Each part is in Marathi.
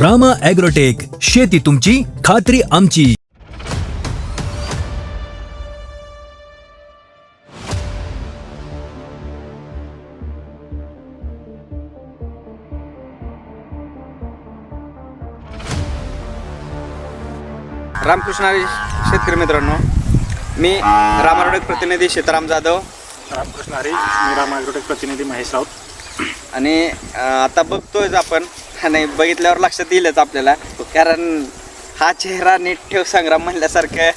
रामा ॲग्रोटेक शेती तुमची खात्री आमची. रामकृष्ण हरी शेतकरी मित्रांनो मी रामारोडक प्रतिनिधी सीताराम जाधव. रामकृष्ण हरी मी राम ॲग्रोटेक प्रतिनिधी महेश राऊत. आणि अं, आता बघतोय आपण नाही बघितल्यावर लक्षात येईलच आपल्याला. कारण हा चेहरा नीट ठेव संग्राम म्हणल्यासारखं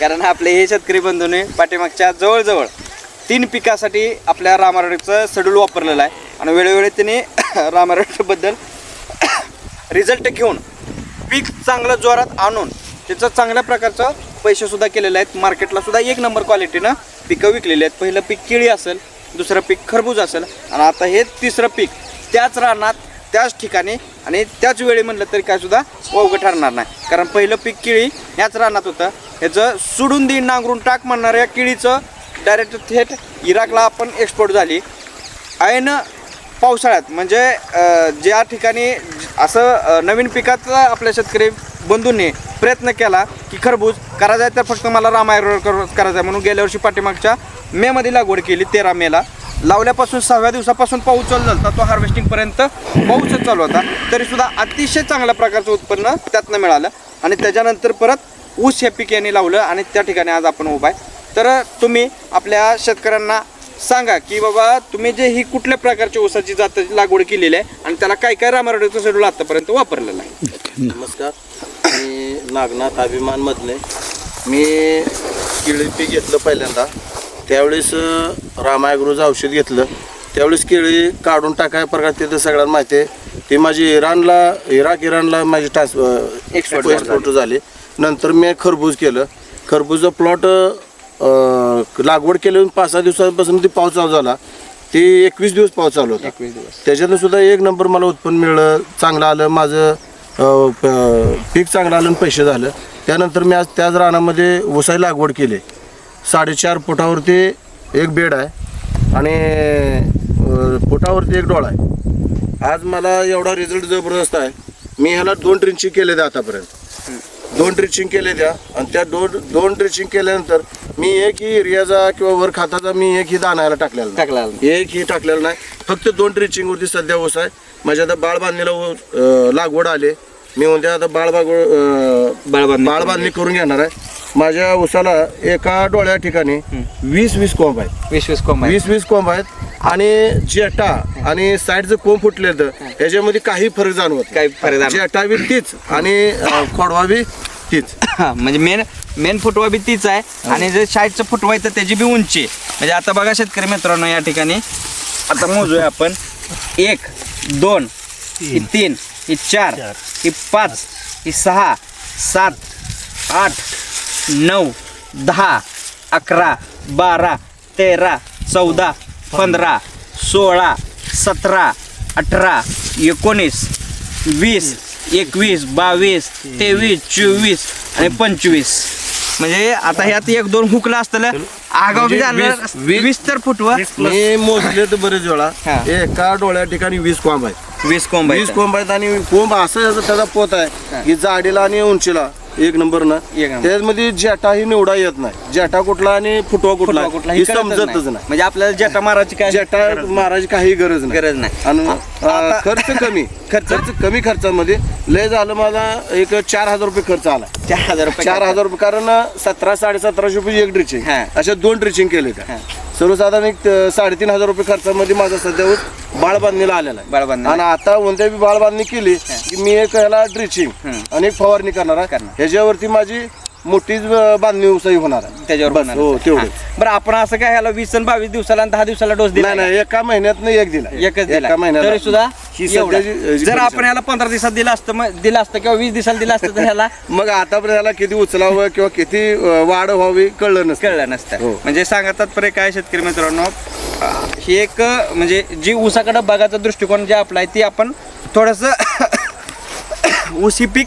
कारण आपले हे शेतकरी बंधूने पाठीमागच्या जवळजवळ तीन पिकासाठी आपल्या रामारोडचं शेड्यूल वापरलेलं आहे. आणि वेळोवेळी त्याने रामारोडबद्दल रिझल्ट घेऊन पीक चांगलं जोरात आणून त्याचं चांगल्या प्रकारचं पैसेसुद्धा केलेलं केलेले आहेत. मार्केटलासुद्धा एक नंबर क्वालिटीनं पिकं विकलेली आहेत. पहिलं पीक केळी असेल दुसरं पीक खरबूज असेल. आणि आता हे तिसरं पीक त्याच रानात त्याच ठिकाणी आणि त्याच वेळी म्हणलं तरी काय सुद्धा वावगं ठरणार नाही. कारण पहिलं पीक केळी ह्याच रानात होतं. ह्याचं सोडून देईन नांगरून टाक म्हणणाऱ्या केळीचं डायरेक्ट थेट इराकला आपण एक्सपोर्ट झाली. ऐन पावसाळ्यात म्हणजे ज्या ठिकाणी असं नवीन पिकाचा आपल्या शेतकरी बंधूंनी प्रयत्न केला की खरबूज करायचा आहे तर फक्त मला रामायण करायचं आहे म्हणून गेल्या वर्षी पाठीमागच्या मेमध्ये लागवड केली तेरा मेला लावल्यापासून सहाव्या दिवसापासून पाऊस चालू झाला तो हार्वेस्टिंगपर्यंत पाऊसच चालू होता. तरीसुद्धा अतिशय चांगल्या प्रकारचं उत्पन्न त्यातनं मिळालं. आणि त्याच्यानंतर परत ऊस हे पीक यांनी लावलं आणि त्या ठिकाणी आज आपण उभा आहे. तर तुम्ही आपल्या शेतकऱ्यांना सांगा की बाबा तुम्ही जे ही कुठल्या प्रकारच्या ऊसाची जाताची लागवड केलेली आहे आणि त्याला काय काय रामारोडीचं शेड्यूल आतापर्यंत वापरलेलं आहे? नमस्कार. मी नागनाथ अभिमानमधले. मी केळी पीक घेतलं पहिल्यांदा. त्यावेळेस रामायग्रोचं औषध घेतलं. त्यावेळेस केळी काढून टाकाय प्रकार तिथं सगळ्यांना माहिती आहे. ती माझी इराणला इराक इराणला माझी ट्रान्स एक्सपोर्ट झाली. नंतर मी खरबूज केलं. खरबूजचं प्लॉट लागवड केल्यावर पाच सहा दिवसापासून ती पाऊस चालू झाला. ती एकवीस दिवस पाऊस चालू होता. एकवीस दिवस. त्याच्यातनं सुद्धा एक नंबर मला उत्पन्न मिळलं चांगलं आलं. माझं पीक चांगलं आलं आणि पैसे झालं. त्यानंतर मी आज त्याच रानामध्ये ऊसाची लागवड केली. साडेचार फुटावरती एक बेड आहे आणि अं, फुटावरती एक डोळा आहे. आज मला एवढा रिझल्ट जबरदस्त आहे. मी ह्याला दोन ट्रिंचिंग केले द्या आतापर्यंत. दोन ड्रिचिंग केले द्या आणि त्या दोन दोन ड्रिचिंग केल्यानंतर मी एक ही एरियाचा किंवा वर खाताचा मी एक ही दानायला टाकलेला नाही. एक ही टाकलेलं नाही. फक्त दोन ड्रिचिंग वरती सध्या ऊस आहे. माझ्या आता बाळ बांधणीला लागवड आले. मी उद्या आता बाळ बागवड बाळ बांधणी करून घेणार आहे. माझ्या ऊसाला एका डोळ्या ठिकाणी वीस वीस कोंब आहेत. वीस वीस कोंब वीस वीस कोंब आहेत. आणि जेटा आणि साईडचं कोंब फुटले तर याच्यामध्ये काही फरक जाणवत काही फरक जाणवत. जेटा बी तीच आणि अं, खोडवा बी तीच. म्हणजे मेन मेन फुटवा बी तीच आहे. आणि जे शाईटचं फुटवा आहे तर त्याची बी उंची. आहे. म्हणजे आता बघा शेतकरी मित्रांनो या ठिकाणी आता मोजूया आपण. एक दोन ही तीन. ही चार. ही पाच ही सहा सात आठ नऊ दहा अकरा बारा तेरा चौदा पंधरा सोळा सतरा अठरा एकोणीस वीस एकवीस बावीस तेवीस चोवीस आणि पंचवीस. म्हणजे आता ह्यात एक दोन हुकला असतं आगाव झालं वीस- तर फुटवं. मी मोजले तर बरेच वेळा. हा. एका डोळ्या ठिकाणी वीस कोंब आहेत. वीस कोंब वीस कोंब आहेत आणि कोंब असं याचा त्याचा पोत आहे की जाडीला आणि उंचीला. एक नंबर ना? एक नंबर. त्यामध्ये जेटा ही निवडा येत नाही. जेटा कुठला आणि फुटवा कुठला? फुटवा कुठला? हे हे कळतच समजतच नाही. म्हणजे आपल्याला जटा मारायची काय जेटा मारायची काही गरज नाही. गरज नाही. आणि आता- अं, खर्च कमी. खर्च? कमी खर्चामध्ये. लय झालं माझा एक चार हजार रुपये खर्च आला. चार हजार रुपये चार हजार रुपये. कारण सतरा साडेसतराशे रुपये एक ड्रिचिंग हा. अशा दोन ड्रिचिंग केले त्या. सर्वसाधारण एक अं, साडेतीन हजार रुपये खर्चामध्ये माझा सध्या बाळ बांधणीला आलेला आहे बाळबांधणी. आणि आता उद्या बी बाळ बांधणी केली की मी एक ह्याला ड्रिचिंग आणि एक फवारणी करणार आहे करणार. ह्याच्यावरती माझी मोठीच बांधणी उसाई होणार आहे. त्याच्यावर बस. हो तेवढं हा. बरं आपण असं काय ह्याला वीस आणि बावीस दिवसाला आणि दहा दिवसाला डोस दिला नाही नाही एका महिन्यात एक दिला. एकच दिला. एका महिन्यात तरी सुद्धा ही एवढा. सध्याची जर आपण ह्याला पंधरा दिवसात दिलं असतं मग दिलं असतं किंवा वीस दिवसाला दिलं असतं तर ह्याला मग आतापर्यंत याला किती उचलावं किंवा किती अं, वाढ व्हावी कळलं नसतं. कळलं नसतं. हो. म्हणजे सांगा तात्पर्य काय शेतकरी मित्रांनो? अं, ही एक अं, म्हणजे जी ऊसाकडे बघायचा दृष्टिकोन जे आपला आहे ती आपण थोडस ऊस ही पीक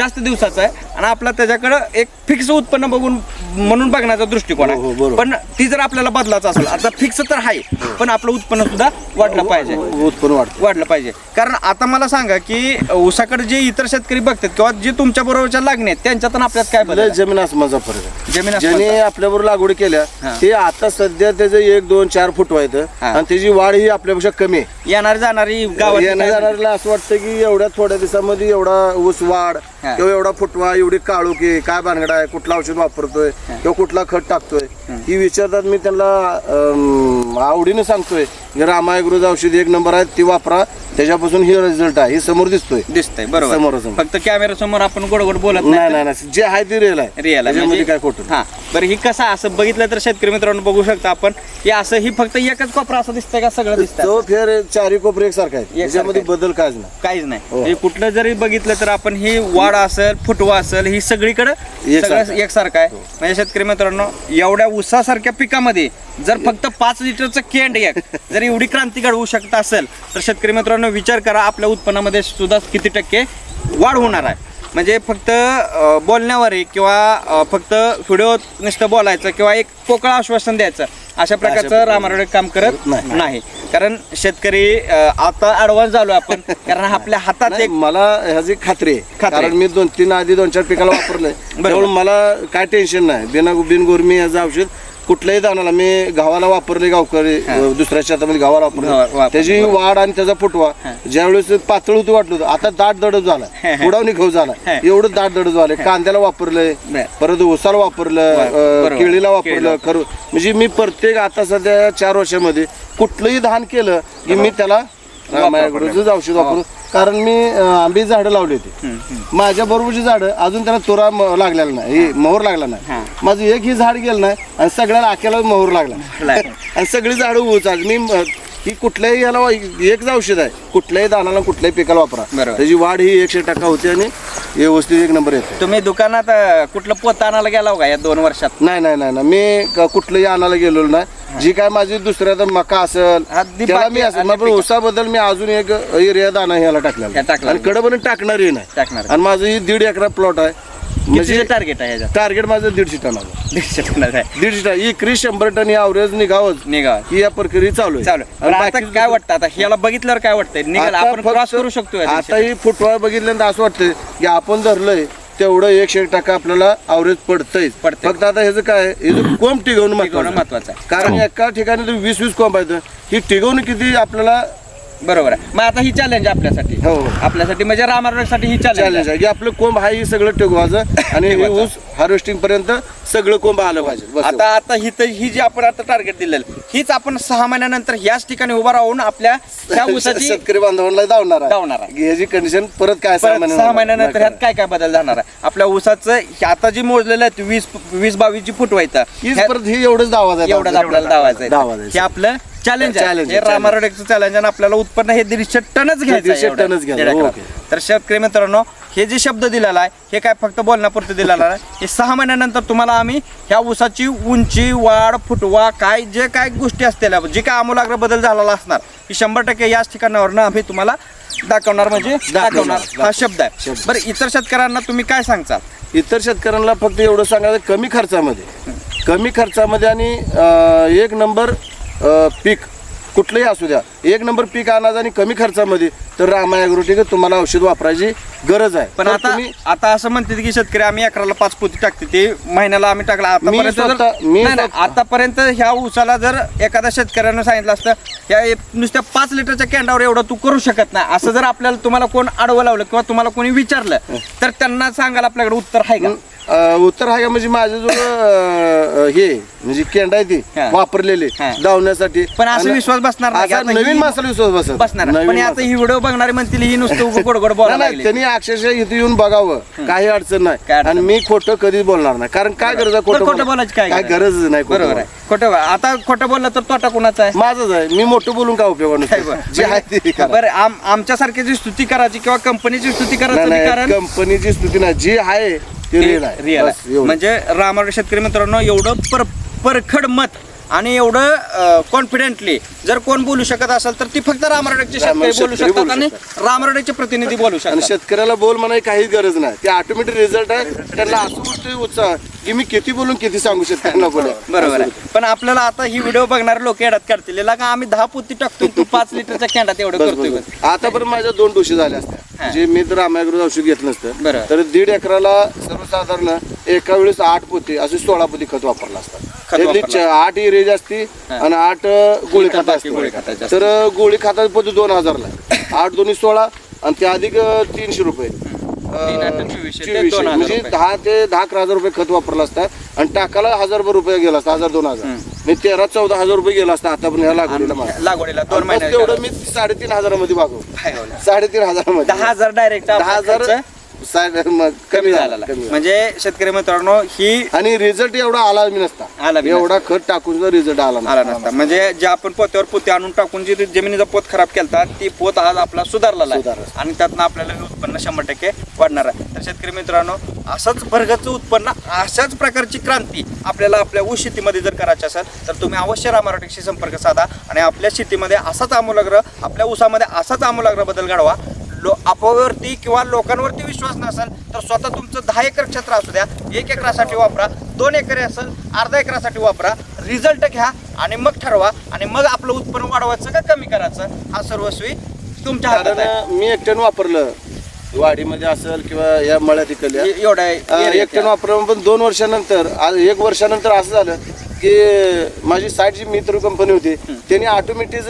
जास्त दिवसाचं आहे. आणि आपला त्याच्याकडं एक फिक्स उत्पन्न बघून म्हणून बघण्याचा दृष्टिकोन हो, हो, आहे बरोबर. पण ती जर आपल्याला बदलायचं असेल आता फिक्स तर आहे पण आपलं उत्पन्न सुद्धा वाढलं पाहिजे उत्पन्न वाढतं वाढलं पाहिजे कारण आता मला सांगा की ऊसाकडे जे इतर शेतकरी बघतात किंवा जे तुमच्या बरोबरच्या लागणे आहेत त्यांच्यात आणि आपल्यात काय बदल लय आहे? जमीन आसमानचा फरक आहे जमीन ज्याने आसमानचा. आपल्याबरोबर लागवड केल्या हा. ते आता सध्या त्याचं एक दोन चार फूट व्हायचं हा. आणि त्याची वाढ ही आपल्यापेक्षा कमी आहे येणारी जाणारी गावात येण्या जाणाऱ्याला असं वाटतं की एवढ्या थोड्या दिवसामध्ये एवढा ऊस वाढ हा. किंवा एवढा फुटवा एवढी काळुकी काय भानगडा आहे कुठला औषध वापरतोय किंवा कुठला खत टाकतोय? ही विचारतात मी त्यांना अं, आवडीने सांगतोय. रामायग्रोज औषध एक नंबर आहे ती वापरा. त्याच्यापासून ही रिझल्ट आहे. हे समोर दिसतोय. दिसतंय बरोबर. समोरासमोर. फक्त कॅमेरा समोर आपण गोड गोड बोलत नाही नाही नाही नाही. जे आहे ते रिअल आहे. रिअल त्याच्यामध्ये काय खोटं नाही. हा. बरं ही कसं असं बघितलं तर शेतकरी मित्रांनो बघू शकता आपण. की असं ही फक्त एकच कोपरा असं दिसतंय का? सगळं दिसतंय. तो फेर चारी कोपरे एकसारखा आहे. त्याच्यामध्ये आहे. बदल कायच नाही. काहीच नाही. हो. हे कुठलं जरी बघितलं तर आपण ही वाढ असेल फुटवा असेल ही सगळीकडे एकसारखं सगळं आहे. एकसारखं आहे. म्हणजे शेतकरी मित्रांनो एवढ्या उसासारख्या पिकामध्ये जर फक्त पाच लिटरचं केंड एक जर एवढी क्रांती घडवू शकत असेल तर शेतकरी मित्रांनो विचार करा आपल्या उत्पन्नामध्ये सुद्धा किती टक्के वाढ होणार आहे. म्हणजे फक्त बोलण्यावर किंवा फक्त व्हिडिओ नुसतं बोलायचं किंवा एक पोकळ आश्वासन द्यायचं अशा प्रकारचं प्रकारे रामारोडे काम करत नाही. कारण शेतकरी आता ऍडव्हान्स झालो आपण कारण आपल्या हातात एक मला ह्याची खात्री आहे. कारण मी दोन तीन आधी दोन चार पिकाला वापरलंय. त्यामुळे मला काय टेन्शन नाही. बिना बिनगोर मी याचं औषध कुठल्याही दानाला मी गावाला वापरले गावकरी दुसऱ्या शेतामध्ये गावाला गावा- वापरले. वापर- त्याची वाढ आणि त्याचा फुटवा ज्यावेळेस पातळ होतं वाटलं होतं. आता दाट दडप झाला. पुढावणी खाऊ झाला. एवढं दाट दडप झालं. कांद्याला वापरलंय. परत उसाला वापरलं केळीला वापरलं. खरं. म्हणजे मी प्रत्येक आता सध्या चार वर्षामध्ये कुठलंही धान केलं की मी त्याला रामायगुरूच औषध वापरू कारण मी आंबी झाडं लावली होती. माझ्या बरोबरची झाडं अजून त्याला तुरा लागलेला नाही. मोहर लागला नाही. माझं एक ही झाड गेलं नाही आणि सगळ्याला आख्याला मोहर लागला. आणि सगळी झाडं उच मी म- ही कुठल्याही याला एकच औषध आहे. कुठल्याही दानाला कुठल्याही पिकाला वापरा. त्याची वाढ ही एकशे टक्का होते आणि व्यवस्थित एक नंबर येते तुम्ही दुकानात अं, कुठलं पोत आणायला गेला हो का या दोन वर्षात नाही नाही नाही नाही. मी क- कुठलंही आणायला गेलेलो नाही जी काय माझी दुसऱ्या तर मका असेल हा, त्याला बाकी मी असं अन्य मग पिकं. ऊसाबद्दल मी अजून एक एरिया दाना ह्याला ह्या टाकलेला टाकला. आणि कडबन टाकणारही नाही टाकणार. आणि माझं ही दीड एकरा प्लॉट आहे म्हणजे म्हणजे टार्गेट आहे ह्याच्यात? टार्गेट माझं दीडशे टनाचं. दीडशे टनाचं आहे. दीडशे टन इकरी शंभर टन ॲव्हरेज निघावंच निघा ही या प्रक्रिया चालू आहे. चालू आणि आता काय वाटतं? आता ह्याला बघितल्यावर काय वाटतंय? निघाल आता आपण फक्त- क्रॉस करू शकतो या आता. ही फुटवा बघितल्यानंतर असं वाटतंय की आपण धरलंय तेवढं एकशे एक टक्का आपल्याला अवरेज पडतंय. फक्त आता ह्याचं काय ह्याचं कोंब टिकवणं टिकवणं महत्वाचं महत्वाचं आहे. कारण एका ठिकाणी वीस वीस कोंब आहेत. ही टिकवणं किती आपल्याला बरोबर आहे. मग आता ही चॅलेंज आपल्यासाठी. हो. आपल्यासाठी म्हणजे रामारोडसाठी ही चॅलेंज चॅलेंज आहे. की आपलं कोंब हा ही सगळं टिकवायचं आणि हे. ऊस हार्वेस्टिंग पर्यंत सगळं कोंब आलं पाहिजे. बस आता आता ही तर ही जी आपण आता टार्गेट दिलेलं हीच आपण सहा महिन्यानंतर याच ठिकाणी उभा राहून आपल्या त्या ऊसाची शेतकरी बांधवांना धावणार आहे. धावणार आहे. की ह्याची कंडिशन परत काय परत सहा महिन्यानंतर ह्यात काय काय बदल जाणार आहे? आपल्या ऊसाचं हे आता जी मोजलेलं आहे वीस वीस बावीस जी फूट व्हायचं हीच परत ही एवढंच दावा एवढंच आपल्याला दावायचं दावायचं आहे. हे आपलं चॅलेंज Challenge हे आहे, रामारोडेकचं चॅलेंज आणि आपल्याला उत्पन्न हे दीडशे टनच घ्यायचं आहे 150 एवढं. टनच घ्यायचं. ओके. तर शेतकरी मित्रांनो हे जे शब्द दिलेला आहे हे काय फक्त बोलण्यापुरतं दिलेला आहे हे सहा महिन्यानंतर तुम्हाला आम्ही ह्या ऊसाची उंची वाढ फुटवा काय जे काय गोष्टी असतील जे काय आमूलाग्र बदल झालेला असणार की शंभर टक्के याच ठिकाणावरनं आम्ही तुम्हाला दाखवणार म्हणजे दाखवणार हा शब्द आहे शब्द. बरं इतर शेतकऱ्यांना तुम्ही काय सांगचाल इतर शेतकऱ्यांना फक्त एवढं सांगायचं कमी खर्चामध्ये कमी खर्चामध्ये आणि अं, एक नंबर पीक कुठलंही असू द्या. एक नंबर पीक आणायचं आणि कमी खर्चामध्ये तर रामायग्रोटिक तुम्हाला औषध वापरायची गरज आहे. पण तर आता तुम्ही आता असं म्हणते की शेतकरी आम्ही अकराला पाच पोती टाकते. ते महिन्याला आम्ही टाकला. आतापर्यंत जर- स्वतः- मी नाही, नाही, स्वतः- आतापर्यंत ह्या ऊसाला जर एखाद्या शेतकऱ्यानं सांगितलं असतं या एक- नुसत्या पाच लिटरच्या कॅन्डावर एवढं तू करू शकत नाही. असं जर आपल्याला तुम्हाला कोण आडवं लावलं किंवा तुम्हाला कोणी विचारलं तर त्यांना सांगायला आपल्याकडे उत्तर आहे का? अं, उत्तर आहे का? म्हणजे माझं जो हे म्हणजे केंडा आहे ती हा. वापरलेले हा. धावण्यासाठी. पण असं आणि विश्वास बसणार नाही की? असा आता नवीन ही- माणसाला विश्वास बसत बसणार. नाही. पण आता. ही व्हिडिओ बघणारे म्हणतील ही नुसतं उभं गोड गोड नाही, बोलायला नाही, लागली. त्यांनी अक्षरशः इथे येऊन बघावं. काही अडचण नाही. काय अडचण आणि मी खोटं कधीच बोलणार नाही. कारण काय गरज आहे बरं, खोटं बोलायची? काय काय गरज? नाही खोटं बरोबर आहे. खोटं आता खोटं बोललं तर तोटा कोणाचा आहे. माझंच आहे. मी मोठं बोलून काय उपयोग बरं? जे आहे ते करा. बरं आम आमच्यासारख्याची स्तुती करायची किंवा कंपनीची स्तुती नाही, करायचं नाही, कारण कंपनीची स्तुती नाही. जी आहे ते रिअल आहे. रिअल बस, आहे एवढं. म्हणजे रामारोड शेतकरी मित्रांनो एवढं पर परखड मत आणि एवढं कॉन्फिडेंटली जर कोण बोलू शकत असेल तर ती फक्त रामराडेचे शेतकरी बोलू शकतात आणि रामराडेचे प्रतिनिधी बोलू शकतात. शेतकऱ्याला बोल म्हणाय काहीच गरज नाही. ते ऑटोमॅटिक रिझल्ट आहे. त्यांना असं गोष्टी उत्साह की मी किती बोलून किती सांगू बोला बरोबर आहे. पण आपल्याला आता ही व्हिडिओ बघणारे लोक येडात काढतील. का आम्ही दहा पोती टाकतोय तू पाच लिटरच्या कॅन्डात एवढं करतोय. बस. आता पण माझ्या दोन डोशी झाल्या असत्या जे मी तर रामायगृह औषध घेतलं नसतं. बरं. तर दीड एकराला सर्वसाधारण एका वेळेस आठ पोती असे सोळा पोती खत वापरलं असतात. आठ इरेज असती आणि आठ गोळी खात असते असते. तर गोळी खाताची पोती दोन हजारला. आठ दोन्ही सोळा आणि ते अधिक तीनशे रुपये म्हणजे. दहा ते दहा अकरा हजार रुपये खत वापरलं असतात आणि टाकाला हजार रुपये गेला असता हजार दोन हजार म्हणजे तेरा चौदा हजार रुपये गेला असता आता पण ह्या लागवडीला. लागवडीला दोन महिने तेवढं मी साडेतीन हजारामध्ये भागवलं भागवलं. साडेतीन हजारामध्ये दहा हजार डायरेक्ट दहा हजार मग कमी झाला. झालेला कमी झाला. म्हणजे शेतकरी मित्रांनो ही आणि रिझल्ट एवढा आला मी नसता. आला बी एवढा खत टाकून सुद्धा रिझल्ट आला आला नसता. नसता म्हणजे जे आपण पोत्यावर पोते आणून टाकून जी जमिनीचा पोत खराब केलता ती पोत आज आपला सुधारलेला आहे. सुधारला. आणि त्यातनं आपल्याला हे उत्पन्न शंभर टक्के वाढणार आहे. तर शेतकरी मित्रांनो असंच भरगतचं उत्पन्न अशाच प्रकारची क्रांती आपल्याला आपल्या ऊस शेतीमध्ये जर करायची असेल तर तुम्ही अवश्य रामारोटेकशी संपर्क साधा आणि आपल्या शेतीमध्ये असाच आमूलाग्र आपल्या ऊसामध्ये असाच आमूलाग्र बदल घडवा. लो अफवावरती किंवा लोकांवरती विश्वास नसेल तर स्वतः तुमचं दहा एकर क्षेत्र असू द्या एक एकरासाठी वापरा दोन एकर असेल अर्धा एकरासाठी वापरा रिझल्ट घ्या आणि मग ठरवा आणि मग आपलं उत्पन्न वाढवायचं का कमी करायचं हा सर्वस्वी तुमच्या हातात मी एकट्यानं वापरलं. वाडीमध्ये असेल किंवा या मळ्यात इकडल्या. एवढा area एकट्यानं वापरलं पण दोन वर्षानंतर एक वर्षानंतर असं झालं की माझी साईड जी मित्र कंपनी होती त्यांनी ऑटोमॅटिक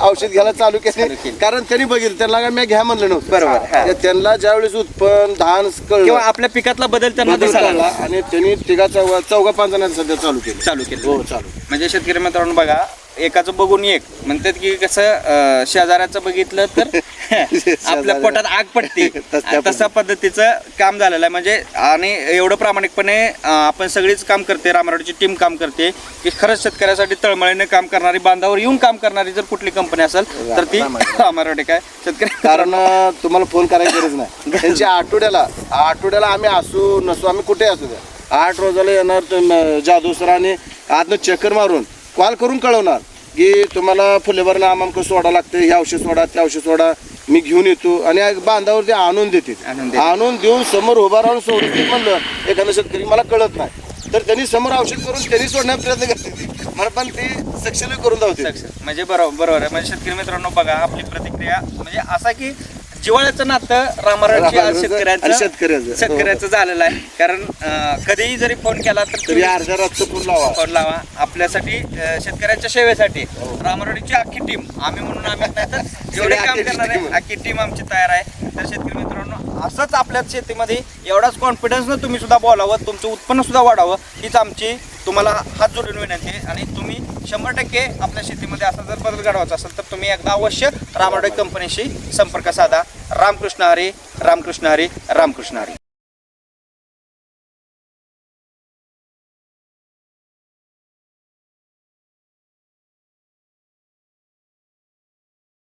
औषध घ्यायला चालू केले. कारण त्यांनी बघितलं त्यांना मी घ्या म्हणलं नव्हतं बरोबर. त्या- त्यांना ज्यावेळेस उत्पन्न धान किंवा कळलं आपल्या पिकातला बदल त्यांना दिसायला. आणि त्यांनी तिघा चौघा चौघा पाच जणांनी सध्या चालू केलं चालू केलं हो चालू म्हणजे शेतकरी मित्रांनो बघा एकाचं बघून एक. म्हणतात की कसं शेजाऱ्याचं बघितलं तर आपल्या पोटात आग पडते. तस- तसा पद्धतीचं काम झालेलं आहे. म्हणजे आणि एवढं प्रामाणिकपणे आपण सगळीच काम करते रामरावची टीम काम करते की खरंच शेतकऱ्यासाठी तळमळीने काम करणारी बांधावर येऊन काम करणारी जर कुठली कंपनी असेल तर ती रामरावटे काय? शेतकरी कारण तुम्हाला फोन करायची गरज नाही. त्यांच्या आठवड्याला आठवड्याला आम्ही असू नसू आम्ही कुठे असू द्या. आठ रोजाला येणार जादू सरांनी आतनं चक्कर मारून कॉल करून कळवणार की तुम्हाला फुलेवरनं आमामकं सोडा लागतं हे औषध सोडा ते औषध सोडा मी घेऊन येतो. आणि बांधावर ते आणून देते आणून देऊन समोर उभा राहून सोडून ते म्हणलं एखादं शेतकरी मला कळत नाही. तर त्यांनी समोर औषध करून त्यांनी सोडण्याचा प्रयत्न करते मला पण ते सक्षम करून Success. म्हणजे बरोबर बरोबर आहे. म्हणजे शेतकरी मित्रांनो बघा आपली प्रतिक्रिया म्हणजे असा की जिवाळ्याचं नातं रामारावची आज रामारावचं शेतकऱ्यांचं आणि शेतकऱ्याचं. शेतकऱ्याचं झालेलं आहे. कारण अं, कधीही जरी फोन केला तर तरी तुम्ही अर्ध्या रातचं फोन लावा. फोन लावा. आपल्यासाठी अं, शेतकऱ्यांच्या सेवेसाठी. रामरावची अख्खी टीम आम्ही म्हणून आम्ही नाही तर जेवढे काम अख्खी करणार आहे. team. अख्खी टीम आमची तयार आहे. तर शेतकरी मित्रांनो असंच आपल्या शेतीमध्ये एवढाच कॉन्फिडन्सनं तुम्ही सुद्धा बोलावं तुमचं उत्पन्न सुद्धा वाढावं हीच आमची तुम्हाला हात जोडून विनंती आहे. आणि तुम्ही शंभर टक्के आपल्या शेतीमध्ये असा जर बदल घडवायचा असेल तर तुम्ही एकदा अवश्य रामाडे कंपनीशी संपर्क साधा. रामकृष्ण हरी रामकृष्ण हरी रामकृष्ण हरी.